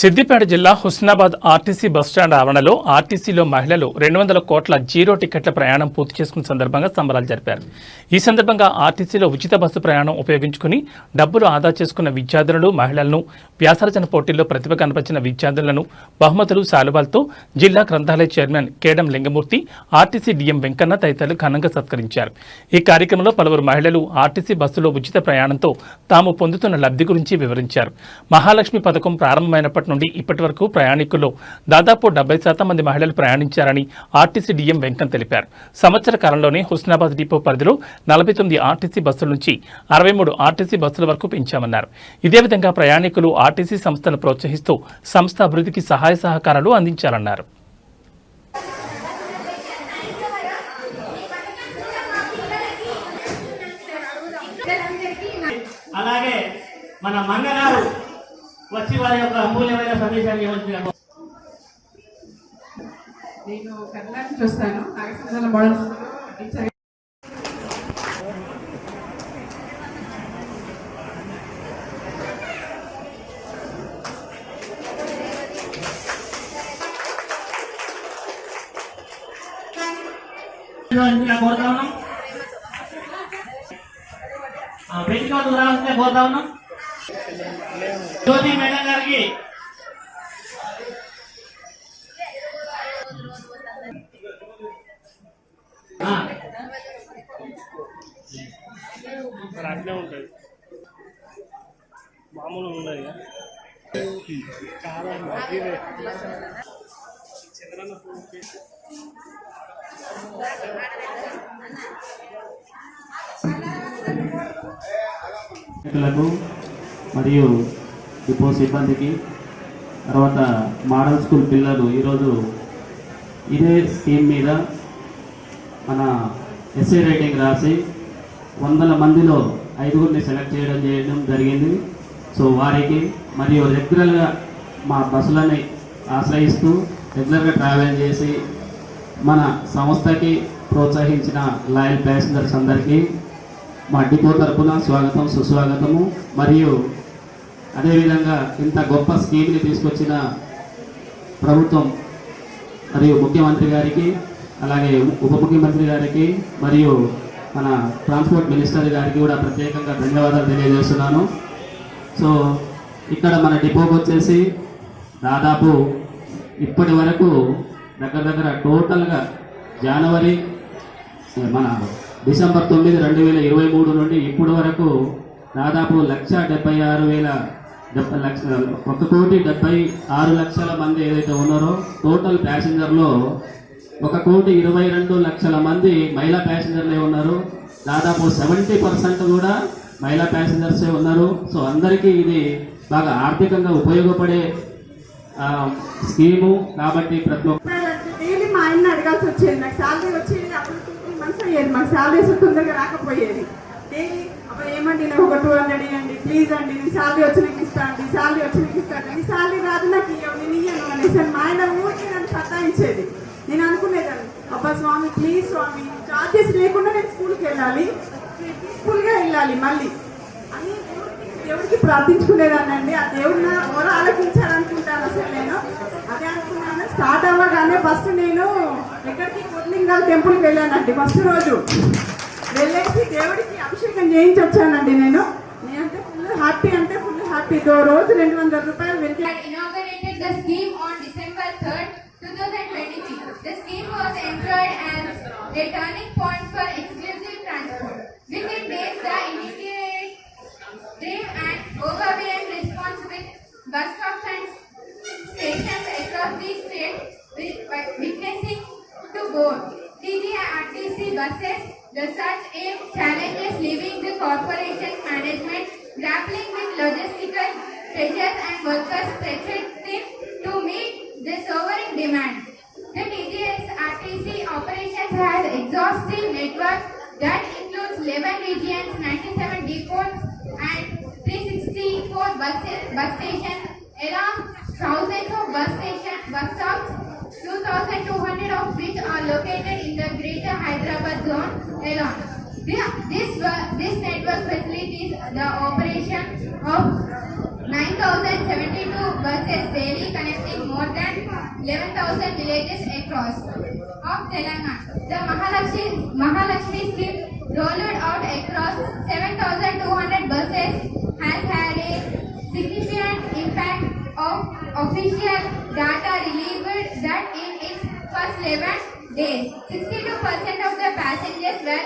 సిద్దిపేట జిల్లా Husnabad RTC bus stand ఆవరణలో ఆర్టీసీలో మహిళలు రెండు వందల కోట్ల జీరో టికెట్ల ప్రయాణం పూర్తి చేసుకున్న సందర్భంగా సంబరాలు జరిపారు. ఈ సందర్భంగా ఆర్టీసీలో ఉచిత బస్సు ప్రయాణం ఉపయోగించుకుని డబ్బులు ఆదా చేసుకున్న విద్యార్థులను మహిళలను వ్యాసరచన పోటీల్లో ప్రతిభ కనపరిచిన విద్యార్థులను బహుమతులు శాలువాలతో జిల్లా గ్రంథాలయ chairman Kedam Lingamurthy RTC DM Venkanna తదితరులు ఘనంగా సత్కరించారు. ఈ కార్యక్రమంలో పలువురు మహిళలు ఆర్టీసీ బస్సులో ఉచిత ప్రయాణంతో తాము పొందుతున్న లబ్ధి గురించి వివరించారు. మహాలక్ష్మి పథకం ప్రారంభమైనప్పటి నుండి ఇప్పటి వరకు ప్రయాణికుల్లో దాదాపు డెబ్బై శాతం మంది మహిళలు ప్రయాణించారని ఆర్టీసీ డిఎం వెంకన్ తెలిపారు. సంవత్సర కాలంలోనే హుస్నాబాద్ డిపో పరిధిలో నలభై తొమ్మిది ఆర్టీసీ బస్సుల నుంచి అరవై మూడు ఆర్టీసీ బస్సుల వరకు పెంచామన్నారు. ఇదే విధంగా ప్రయాణికులు ఆర్టీసీ సంస్థను ప్రోత్సహిస్తూ సంస్థ అభివృద్ధికి సహాయ సహకారాలు అందించాలన్నారు. అలాగే మన మంగగారు వచ్చి వారి యొక్క అమూల్యమైన సందేశాన్ని ఇవ్వాల్సిందిగా నేను కర్ణాటక నుంచి వస్తాను నాగేశ్వర మోడల్ టీచర్. కోరుతా ఉన్నాం. వేదిక రావాల్సిందిగా కోరుతా ఉన్నాం. జ్యోతి మేడం గారికి ఆ, అట్లే ఉంటుంది మామూలు. కారం మగ్గిదే. చంద్రన్న మరియు డిపో సిబ్బందికి తర్వాత మోడల్ స్కూల్ పిల్లలు ఈరోజు ఇదే స్కీమ్ మీద మన ఎస్ఏ రైటింగ్ రాసి వందల మందిలో ఐదుగురిని సెలెక్ట్ చేయడం చేయడం జరిగింది. సో వారికి మరియు రెగ్యులర్గా మా బస్సులని ఆశ్రయిస్తూ రెగ్యులర్గా ట్రావెల్ చేసి మన సంస్థకి ప్రోత్సహించిన లాయల్ ప్యాసింజర్స్ అందరికీ మా డిపో తరఫున స్వాగతం సుస్వాగతము. మరియు అదేవిధంగా ఇంత గొప్ప స్కీమ్ని తీసుకొచ్చిన ప్రభుత్వం మరియు ముఖ్యమంత్రి గారికి అలాగే ఉప ముఖ్యమంత్రి గారికి మరియు మన ట్రాన్స్పోర్ట్ మినిస్టర్ గారికి కూడా ప్రత్యేకంగా ధన్యవాదాలు తెలియజేస్తున్నాను. సో ఇక్కడ మన డిపోకి వచ్చేసి దాదాపు ఇప్పటి వరకు దగ్గర దగ్గర టోటల్గా జనవరి మన డిసెంబర్ తొమ్మిది రెండు వేల ఇరవై మూడు నుండి ఇప్పటి వరకు దాదాపు లక్ష డెబ్బై ఆరు వేల డెబ్బై లక్ష ఒక కోటి డెబ్బై ఆరు లక్షల మంది ఏదైతే ఉన్నారో టోటల్ ప్యాసింజర్లో ఒక కోటి ఇరవై రెండు లక్షల మంది మహిళా ప్యాసింజర్లే ఉన్నారు. దాదాపు సెవెంటీ పర్సెంట్ కూడా మహిళా ప్యాసింజర్సే ఉన్నారు. సో అందరికీ ఇది బాగా ఆర్థికంగా ఉపయోగపడే స్కీము కాబట్టి ప్రతి ఒక్క మా ఆయన అడగాల్సి వచ్చేది? నాకు శాలరీ వచ్చేది అప్పుడు మంత్స్ అయ్యేది. మాకు శాలరీస్ తొందరగా రాకపోయేది. డైలీ ఏమండి? నాకు ఒక టూ హండ్రెడ్ ఇవ్వండి ప్లీజ్ అండి నేను శాలరీ వచ్చినాక ఇస్తాను అండి. శాలరీ వచ్చినాక ఇస్తాను నీ శాలరీ రాదు నాకు ఇవ్వవు నేను ఇయ్యను అనేసి మా ఆయన ఊరికి నన్ను సతాయించేది. నేను అనుకునేదాన్ని అబ్బా స్వామి ప్లీజ్ స్వామి చార్జెస్ లేకుండా నేను స్కూల్కి వెళ్ళాలి. పీస్ఫుల్గా వెళ్ళాలి మళ్ళీ. అని దేవుడికి ప్రార్థించుకునేదాన్ని అండి. ఆ దేవుడు నా ఓర ఆలోచించాలనుకుంటాను అసలు నేను. అదే అనుకున్నాను. స్టార్ట్ అవ్వగానే ఫస్ట్ నేను ఎక్కడికి కొద్లింగాల టెంపుల్కి వెళ్ళానండి. ఫస్ట్ రోజు. వెళ్ళేసి దేవుడికి అభిషేకం చేయించి వచ్చానండి నేను నేనంటే ఫుల్ హ్యాపీ అంటే ఫుల్ హ్యాపీ రోజు రెండు వందల రూపాయలు వెళ్తే inaugurated the scheme on December 3rd, 2023. The scheme was employed as a turning point for exclusive transport. Within days, the initiative and overwhelming response with bus the such aim challenges leaving the corporation management grappling with logistical pressures and workers pressure to meet the soaring demand. The TGS RTC operations has exhaustive network that includes 11 regions, 97 depots and 364 buses, bus stations along thousands of bus station bus stops 2,200 of which are located in the Greater Hyderabad zone alone. This, this, network facilitates the operation of 9,000 2,072 buses daily connecting more than 11,000 villages across of Telangana. The Mahalakshmi, Mahalakshmi scheme rolled out across 7,200 buses has had a significant impact of official data revealed heaven day. 62% of the passengers were